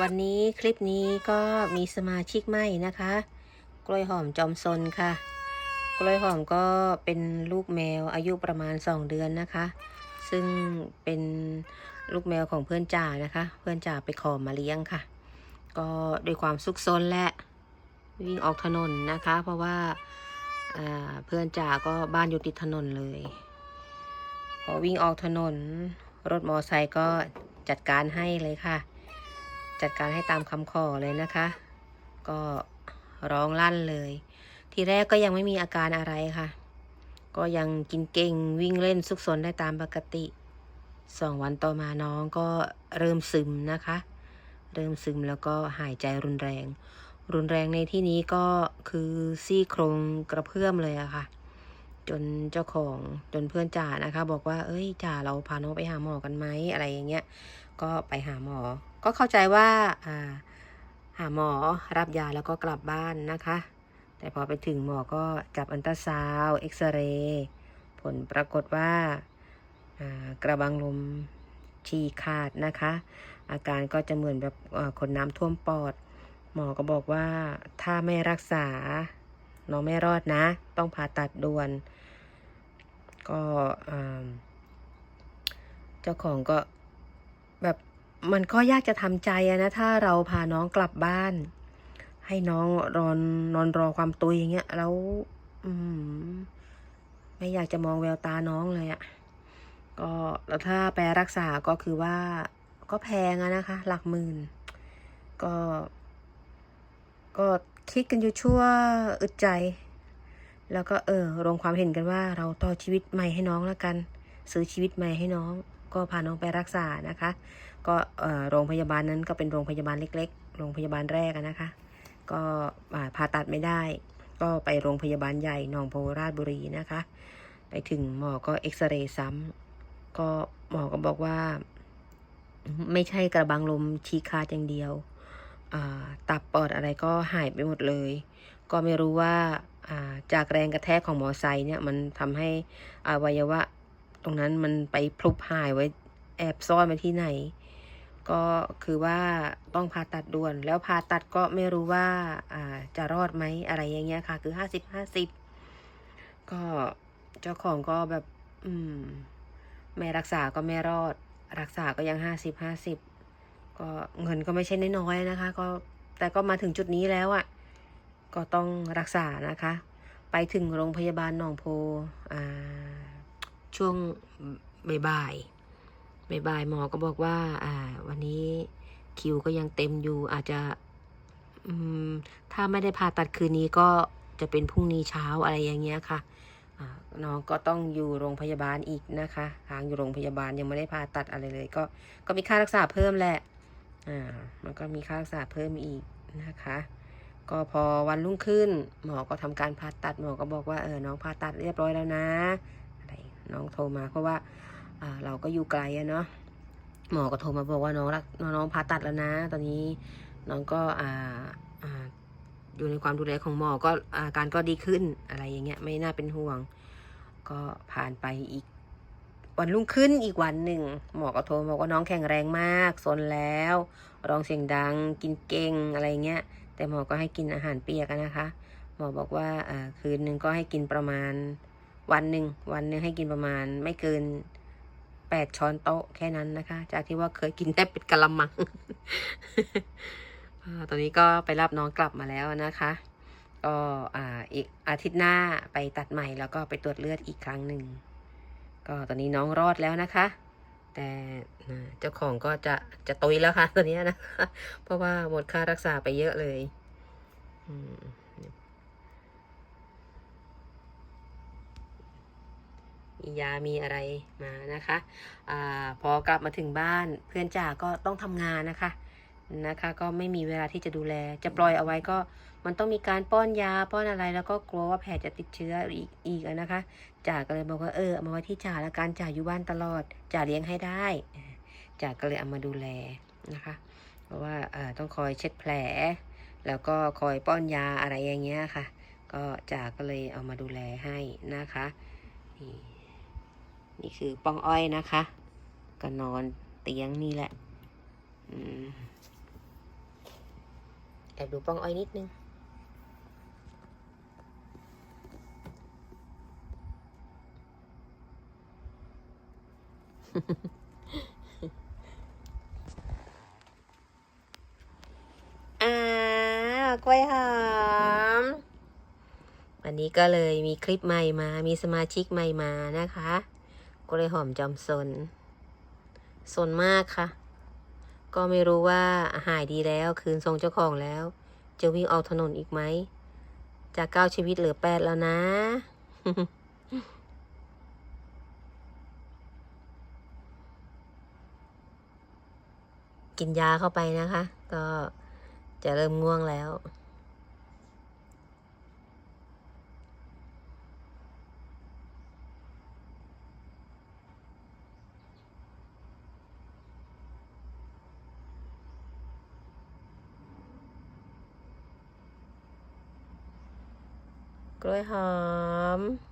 วันนี้คลิปนี้ก็มีสมาชิกใหม่นะคะ กล้วยหอมจอมซนค่ะ กล้วยหอมก็เป็นลูกแมวอายุประมาณ 2 เดือนนะคะ ซึ่งเป็นลูกแมวของเพื่อนจ่านะคะ เพื่อนจ่าไปขอมาเลี้ยงค่ะ ก็ด้วยความซุกซนและวิ่งออกถนนนะคะ เพราะว่าอ่าเพื่อนจ่าก็บ้านอยู่ติดถนนเลย พอวิ่งออกถนน รถมอไซค์ก็จัดการให้เลยค่ะ จัดการให้ตามคำขอเลยนะคะ ก็ร้องลั่นเลย ทีแรกก็ยังไม่มีอาการอะไรค่ะ ก็ยังกินเก่งวิ่งเล่นซุกซนได้ตามปกติสองวันต่อมาน้องก็เริ่มซึมนะคะ เริ่มซึมแล้วก็หายใจรุนแรง รุนแรงในที่นี้ก็คือซี่โครงกระเพื่อมเลยอะค่ะ จนเจ้าของจนเพื่อนจ่านะคะ บอกว่าเอ้ยจ่าเราพาน้องไปหาหมอกันไหมอะไรอย่างเงี้ย ก็ไปหาหมอ ก็เข้าใจว่าหาหมอรับยาแล้วก็กลับบ้านนะคะ แต่พอไปถึงหมอก็จับอันตราซาวเอ็กซเรย์ผลปรากฏว่ากระบังลมฉีขาดนะคะ อาการก็จะเหมือนแบบคนน้ำท่วมปอด หมอก็บอกว่าถ้าไม่รักษา น้องไม่รอดนะ ต้องผ่าตัดด่วน ก็เจ้าของก็ แบบมันก็ยากจะทำใจนะ ถ้าเราพาน้องกลับบ้าน ให้น้องรอนนอนรอความตุยอย่างเงี้ยแล้ว อืม ไม่อยากจะมองแววตาน้องเลยอะก็แล้วถ้าไปรักษาก็คือว่า ก็แพงอะนะคะ หลักหมื่น ก็ ก็คิดกันอยู่ชั่วอึดใจ แล้วก็เออลงความเห็นกันว่า เราต่อชีวิตใหม่ให้น้องแล้วกัน ซื้อชีวิตใหม่ให้น้อง ก็พาน้องไปรักษานะคะ ก็โรงพยาบาลนั้นก็เป็นโรงพยาบาลเล็ก ๆ โรงพยาบาลแรกนะคะ ก็ผ่าตัดไม่ได้ ก็ไปโรงพยาบาลใหญ่หนองโพราชบุรีนะคะ ไปถึงหมอก็เอ็กซเรย์ซ้ำก็หมอก็บอกว่า ไม่ใช่กระบังลมฉีกขาดอย่างเดียวตับปอดอะไรก็หายไปหมดเลย ก็ไม่รู้ว่าาจากแรงกระแทกของหมอไซเนี่ยมันทำให้อวัยวะ ตรงนั้นมันไปพลุบหายไว้แอบซ่อนไว้ที่ไหน ก็คือว่าต้องผ่าตัดด่วน แล้วผ่าตัดก็ไม่รู้ว่าจะรอดไหมอะไรอย่างเงี้ยค่ะ คือห้าสิบห้าสิบก็เจ้าของก็แบบ อืม ไม่รักษาก็ไม่รอด รักษาก็ยังห้าสิบห้าสิบก็เงินก็ไม่ใช่น้อยๆนะคะ ก็แต่ก็มาถึงจุดนี้แล้วอะ่ะ ก็ต้องรักษานะคะ ไปถึงโรงพยาบาลหนองโพอ่า ช่วงบ่ายบ่ายหมอก็บอกว่า อ่า วันนี้คิวก็ยังเต็มอยู่ อาจจะอืมถ้าไม่ได้ผ่าตัดคืนนี้ก็จะเป็นพรุ่งนี้เช้าอะไรอย่างเงี้ยค่ะน้องก็ต้องอยู่โรงพยาบาลอีกนะคะค้างอยู่โรงพยาบาลยังไม่ได้ผ่าตัดอะไรเลย ก็ก็มีค่ารักษาเพิ่มแหละ อ่า มันก็มีค่ารักษาเพิ่มอีกนะคะ ก็พอวันรุ่งขึ้น หมอก็ทำการผ่าตัดหมอก็บอกว่าเออน้องผ่าตัดเรียบร้อยแล้วนะ น้องโทรมาเพราะว่าเราก็อยู่ไกลอะเนาะหมอก็โทรมาบอกว่าน้องรักน้องผ่าตัดแล้วนะ ตอนนี้น้องก็อ่าอยู่ในความดูแลของหมอก็อาการก็ดีขึ้นอะไรอย่างเงี้ยไม่น่าเป็นห่วง ก็ผ่านไปอีก วันรุ่งขึ้นอีกวันหนึ่งหมอก็โทรบอกว่าน้องแข็งแรงมากสนแล้วร้องเสียงดัง กินเก่งอะไรเงี้ย แต่หมอก็ให้กินอาหารเปียกนะคะ หมอบอกว่าคืนหนึ่งก็ให้กินประมาณ วันหนึ่งวันหนึ่งให้กินประมาณไม่เกินแปดช้อนโต๊ะแค่นั้นนะคะ จากที่ว่าเคยกินแต่เป็นกะละมังตอนนี้ก็ไปรับน้องกลับมาแล้วนะคะ ก็อ่าอีกอาทิตย์หน้าไปตัดใหม่แล้วก็ไปตรวจเลือดอีกครั้งหนึ่งก็ตอนนี้น้องรอดแล้วนะคะ แต่เจ้าของก็จะจะตุยแล้วค่ะตอนนี้นะคะเพราะว่าหมดค่ารักษาไปเยอะเลย อืม มียามีอะไรมานะคะอาพอกลับมาถึงบ้านเพื่อนจ่าก็ต้องทำงานนะคะนะคะ ก็ไม่มีเวลาที่จะดูแล จะปล่อยเอาไว้ก็มันต้องมีการป้อนยาป้อนอะไร แล้วก็กลัวว่าแผลจะติดเชื้ออีกอีกอะนะคะจ่าก็เลยบอกว่าเออเอามาไว้ที่จ่าแล้วการจ่าอยู่บ้านตลอดจ่าเลี้ยงให้ได้จ่าก็เลยเอามาดูแลนะคะ เพราะว่าเอ่อต้องคอยเช็ดแผล แล้วก็คอยป้อนยาอะไรอย่างเงี้ยค่ะ ก็จ่าก็เลยเอามาดูแลให้นะคะนี่ นี่คือป้องอ้อยนะคะ ก็นอนเตียงนี่แหละอแอบดูป้องอ้อยนิดนึง อ้าวกล้วยหอม วันนี้ก็เลยมีคลิปใหม่มา มีสมาชิกใหม่มานะคะ กล้วยหอมจอมสน สนมากค่ะ ก็ไม่รู้ว่าหายดีแล้วคืนทรงเจ้าของแล้ว จะวิ่งออกถนนอีกไหม จากเก้าชีวิตเหลือแปดแล้วนะกินยาเข้าไปนะคะ ก็จะเริ่มง่วงแล้ว กล้วยหอม